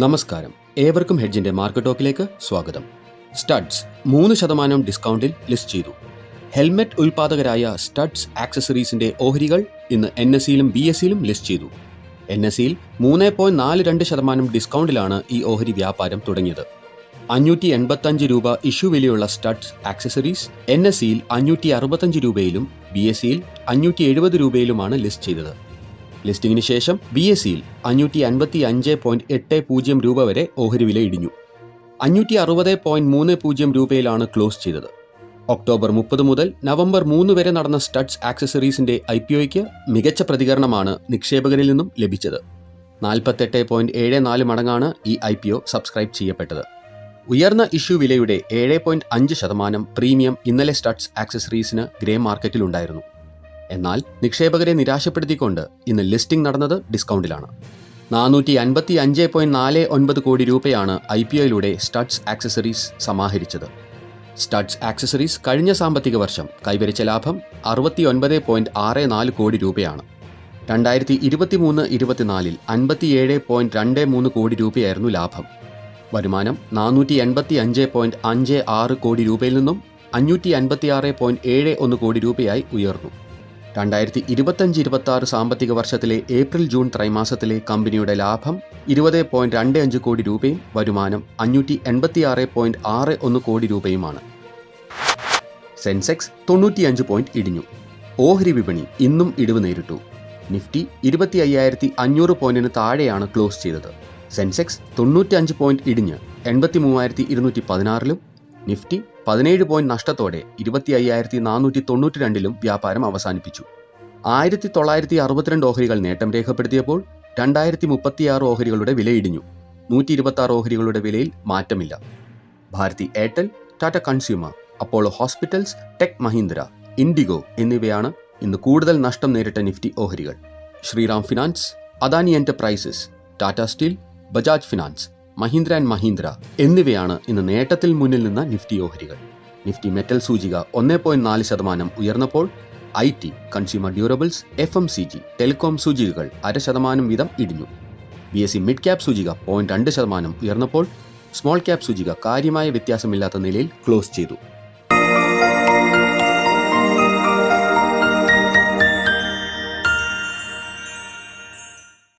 നമസ്കാരം. ഏവർക്കും ഹെഡ്ജിന്റെ മാർക്കറ്റ് ടോക്കിലേക്ക് സ്വാഗതം. സ്റ്റഡ്സ് മൂന്ന് ശതമാനം ഡിസ്കൗണ്ടിൽ ലിസ്റ്റ് ചെയ്തു. ഹെൽമെറ്റ് ഉൽപാദകരായ സ്റ്റഡ്സ് ആക്സസറീസിന്റെ ഓഹരികൾ ഇന്ന് എൻ എസ് സിയിലും ബി എസ് സിയിലും ലിസ്റ്റ് ചെയ്തു. എൻ എസ് സിയിൽ മൂന്ന് പോയിന്റ് നാല് രണ്ട് ശതമാനം ഡിസ്കൗണ്ടിലാണ് ഈ ഓഹരി വ്യാപാരം തുടങ്ങിയത്. അഞ്ഞൂറ്റി എൺപത്തഞ്ച് രൂപ ഇഷ്യൂ വിലയുള്ള സ്റ്റഡ്സ് ആക്സസറീസ് എൻ എസ് സിയിൽ അഞ്ഞൂറ്റി അറുപത്തഞ്ച് രൂപയിലും ബി എസ് സിയിൽ അഞ്ഞൂറ്റി എഴുപത് രൂപയിലുമാണ് ലിസ്റ്റ് ചെയ്തത്. ലിസ്റ്റിംഗിന് ശേഷം ബി എസ് സിയിൽ അഞ്ഞൂറ്റി അൻപത്തി അഞ്ച് പോയിന്റ് എട്ട് പൂജ്യം രൂപ വരെ ഓഹരി വില ഇടിഞ്ഞു. അഞ്ഞൂറ്റി അറുപത് പോയിന്റ് മൂന്ന് പൂജ്യം രൂപയിലാണ് ക്ലോസ് ചെയ്തത്. ഒക്ടോബർ മുപ്പത് മുതൽ നവംബർ മൂന്ന് വരെ നടന്ന സ്റ്റഡ്സ് ആക്സസറീസിന്റെ ഐ പി ഒയ്ക്ക് മികച്ച പ്രതികരണമാണ് നിക്ഷേപകരിൽ നിന്നും ലഭിച്ചത്. നാൽപ്പത്തെട്ട് പോയിന്റ് ഏഴ് നാല് മടങ്ങാണ് ഈ ഐ പി ഒ സബ്സ്ക്രൈബ് ചെയ്യപ്പെട്ടത്. ഉയർന്ന ഇഷ്യൂ വിലയുടെ ഏഴ് പോയിന്റ് അഞ്ച് ശതമാനം പ്രീമിയം ഇന്നലെ സ്റ്റഡ്സ് ആക്സസറീസിന് ഗ്രേ മാർക്കറ്റിലുണ്ടായിരുന്നു. എന്നാൽ നിക്ഷേപകരെ നിരാശപ്പെടുത്തിക്കൊണ്ട് ഇന്ന് ലിസ്റ്റിംഗ് നടന്നത് ഡിസ്കൗണ്ടിലാണ്. നാനൂറ്റി അൻപത്തി അഞ്ച് പോയിന്റ് നാല് ഒൻപത് കോടി രൂപയാണ് ഐ പി ഒയിലൂടെ സ്റ്റഡ്സ് ആക്സസറീസ് സമാഹരിച്ചത്. സ്റ്റഡ്സ് ആക്സസറീസ് കഴിഞ്ഞ സാമ്പത്തിക വർഷം കൈവരിച്ച ലാഭം അറുപത്തി ഒൻപത് പോയിന്റ് ആറ് നാല് കോടി രൂപയാണ്. രണ്ടായിരത്തി ഇരുപത്തിമൂന്ന് ഇരുപത്തിനാലിൽ അൻപത്തിയേഴ് പോയിന്റ് രണ്ട് മൂന്ന് കോടി രൂപയായിരുന്നു ലാഭം. വരുമാനം നാനൂറ്റി എൺപത്തി അഞ്ച് പോയിന്റ് അഞ്ച് ആറ് കോടി രൂപയിൽ നിന്നും അഞ്ഞൂറ്റി അൻപത്തിയാറ് പോയിന്റ് ഏഴ് ഒന്ന് കോടി രൂപയായി ഉയർന്നു. രണ്ടായിരത്തി ഇരുപത്തഞ്ച് ഇരുപത്തി ആറ് സാമ്പത്തിക വർഷത്തിലെ ഏപ്രിൽ ജൂൺ ത്രൈമാസത്തിലെ കമ്പനിയുടെ ലാഭം ഇരുപത് പോയിന്റ് രണ്ട് അഞ്ച് കോടി രൂപയും വരുമാനം അഞ്ഞൂറ്റി എൺപത്തിയാറ് പോയിന്റ് ആറ് ഒന്ന് കോടി രൂപയുമാണ്. സെൻസെക്സ് തൊണ്ണൂറ്റിയഞ്ച് പോയിന്റ് ഇടിഞ്ഞു. ഓഹരി വിപണി ഇന്നും ഇടിവ് നേരിട്ടു. നിഫ്റ്റി ഇരുപത്തി അയ്യായിരത്തി അഞ്ഞൂറ് പോയിന്റിന് താഴെയാണ് ക്ലോസ് ചെയ്തത്. സെൻസെക്സ് തൊണ്ണൂറ്റിയഞ്ച് പോയിന്റ് ഇടിഞ്ഞ് എൺപത്തി മൂവായിരത്തി ഇരുന്നൂറ്റി പതിനാറിലും നിഫ്റ്റി പതിനേഴ് പോയിന്റ് നഷ്ടത്തോടെ ഇരുപത്തി അയ്യായിരത്തി നാനൂറ്റി തൊണ്ണൂറ്റി രണ്ടിലും വ്യാപാരം അവസാനിപ്പിച്ചു. ആയിരത്തി തൊള്ളായിരത്തി അറുപത്തിരണ്ട് ഓഹരികൾ നേട്ടം രേഖപ്പെടുത്തിയപ്പോൾ രണ്ടായിരത്തി മുപ്പത്തിയാറ് ഓഹരികളുടെ വിലയിടിഞ്ഞു. നൂറ്റി ഇരുപത്തി ആറ് ഓഹരികളുടെ വിലയിൽ മാറ്റമില്ല. Bharti Airtel Tata Consumer Apollo Hospitals Tech Mahindra IndiGo എന്നിവയാണ് ഇന്ന് കൂടുതൽ നഷ്ടം നേരിട്ട നിഫ്റ്റി ഓഹരികൾ. Shriram Finance Adani Enterprises Tata Steel Bajaj Finance. Mahindra and Mahindra എന്നിവയാണ് ഇന്ന് നേട്ടത്തിൽ മുന്നിൽ നിന്ന നിഫ്റ്റി ഓഹരികൾ. നിഫ്റ്റി മെറ്റൽ സൂചിക ഒന്നേ പോയിന്റ് നാല് ശതമാനം ഉയർന്നപ്പോൾ I T consumer durables F M C G telecom സൂചികകൾ അര ശതമാനം വീതം ഇടിഞ്ഞു. B S C mid cap സൂചിക പോയിന്റ് രണ്ട് ശതമാനം ഉയർന്നപ്പോൾ സ്മോൾ ക്യാപ് സൂചിക കാര്യമായ വ്യത്യാസമില്ലാത്ത നിലയിൽ ക്ലോസ് ചെയ്തു.